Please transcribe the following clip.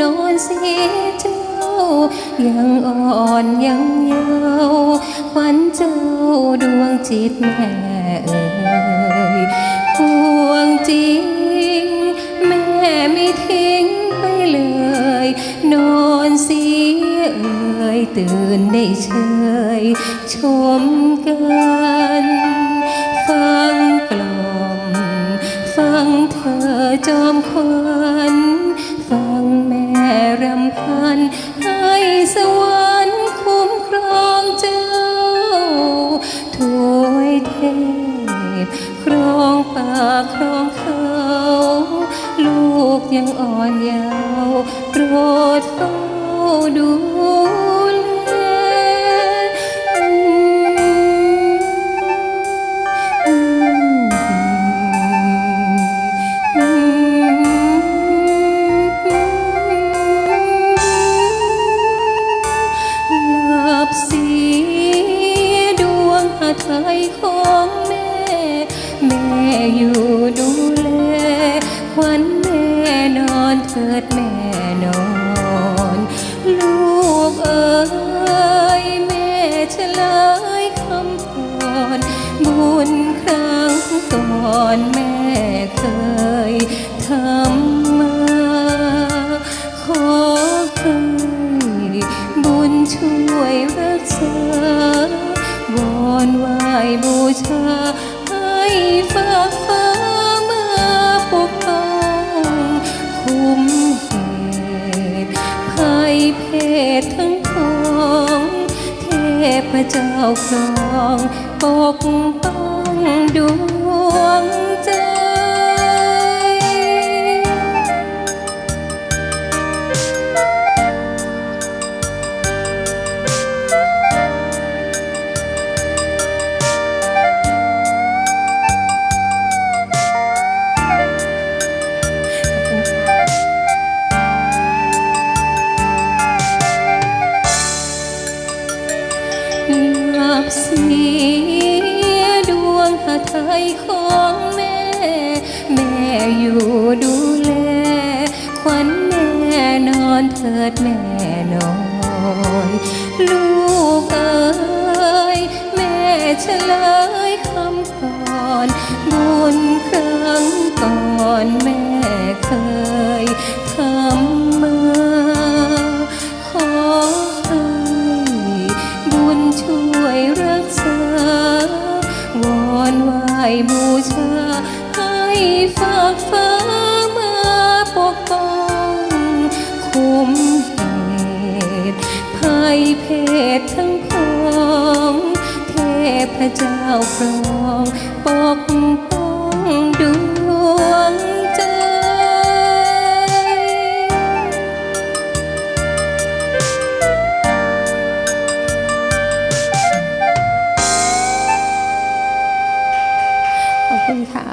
นอนเสียังอ่อนยังเยาว์ขวัญเจ้าดวงจิตแม่เอ่ยห่วงจริง แม่ไม่ทิ้งไปเลย นอนเสียเอ่ยตื่นได้เชยชมกันฟังกล่อมฟังเธอจอมควันานให้สวรรค์คุ้มครองเจ้าถวยเทพครองป่าครองเขา ลูกยังอ่อนเยาว์โปรดเฝ้าดู เถิดแม่นอน ลูกเอ๋ยแม่เฉลยคำพรบุญครั้งก่อนแม่เคยทำมาขอให้บุญช่วยรักษาวอนไหวบูชา เพศทั้งปวงเทพเจ้าครองปกป้องด ไทยของแม่ แม่อยู่ดูแล ขวัญแม่นอนเถิดแม่นอนลูกเอ๋ยแม่เฉลยคำก่อน บุญครั้งก่อนแม่เคย ไหวบูชาให้ฝากฟ้ามาปกป้องคุ้มเหตุภัยเพศทั้งพอง เทพเจ้าครองป 你看。